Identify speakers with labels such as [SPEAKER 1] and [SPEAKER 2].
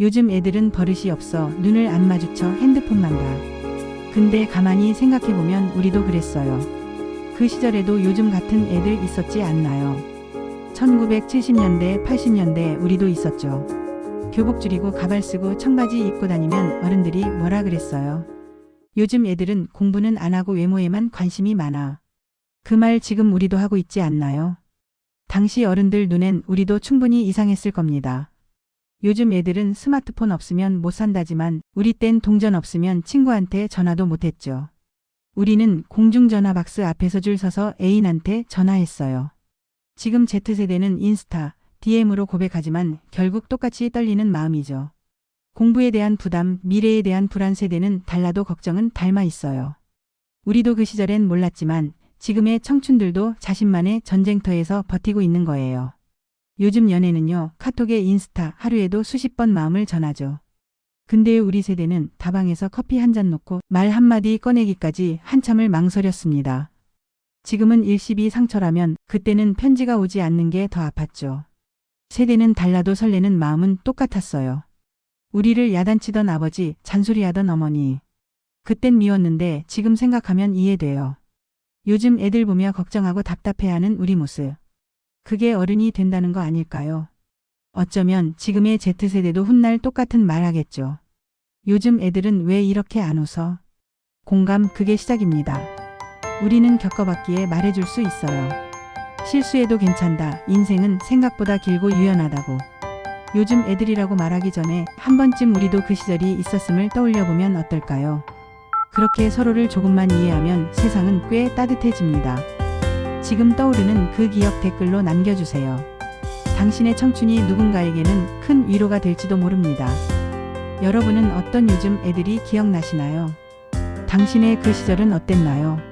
[SPEAKER 1] 요즘 애들은 버릇이 없어 눈을 안 마주쳐 핸드폰만 봐. 근데 가만히 생각해보면 우리도 그랬어요. 그 시절에도 요즘 같은 애들 있었지 않나요? 1970년대, 80년대 우리도 있었죠. 교복 줄이고 가발 쓰고 청바지 입고 다니면 어른들이 뭐라 그랬어요. 요즘 애들은 공부는 안 하고 외모에만 관심이 많아. 그 말 지금 우리도 하고 있지 않나요? 당시 어른들 눈엔 우리도 충분히 이상했을 겁니다. 요즘 애들은 스마트폰 없으면 못 산다지만 우리 땐 동전 없으면 친구한테 전화도 못 했죠. 우리는 공중전화 박스 앞에서 줄 서서 애인한테 전화했어요. 지금 Z세대는 인스타, DM으로 고백하지만 결국 똑같이 떨리는 마음이죠. 공부에 대한 부담, 미래에 대한 불안 세대는 달라도 걱정은 닮아 있어요. 우리도 그 시절엔 몰랐지만 지금의 청춘들도 자신만의 전쟁터에서 버티고 있는 거예요. 요즘 연애는요, 카톡에 인스타 하루에도 수십 번 마음을 전하죠. 근데 우리 세대는 다방에서 커피 한 잔 놓고 말 한마디 꺼내기까지 한참을 망설였습니다. 지금은 일십이 상처라면 그때는 편지가 오지 않는 게 더 아팠죠. 세대는 달라도 설레는 마음은 똑같았어요. 우리를 야단치던 아버지, 잔소리하던 어머니. 그땐 미웠는데 지금 생각하면 이해돼요. 요즘 애들 보며 걱정하고 답답해하는 우리 모습. 그게 어른이 된다는 거 아닐까요? 어쩌면 지금의 Z세대도 훗날 똑같은 말 하겠죠. 요즘 애들은 왜 이렇게 안 웃어? 공감 그게 시작입니다. 우리는 겪어봤기에 말해줄 수 있어요. 실수해도 괜찮다. 인생은 생각보다 길고 유연하다고. 요즘 애들이라고 말하기 전에 한 번쯤 우리도 그 시절이 있었음을 떠올려 보면 어떨까요? 그렇게 서로를 조금만 이해하면 세상은 꽤 따뜻해집니다. 지금 떠오르는 그 기억 댓글로 남겨주세요. 당신의 청춘이 누군가에게는 큰 위로가 될지도 모릅니다. 여러분은 어떤 요즘 애들이 기억나시나요? 당신의 그 시절은 어땠나요?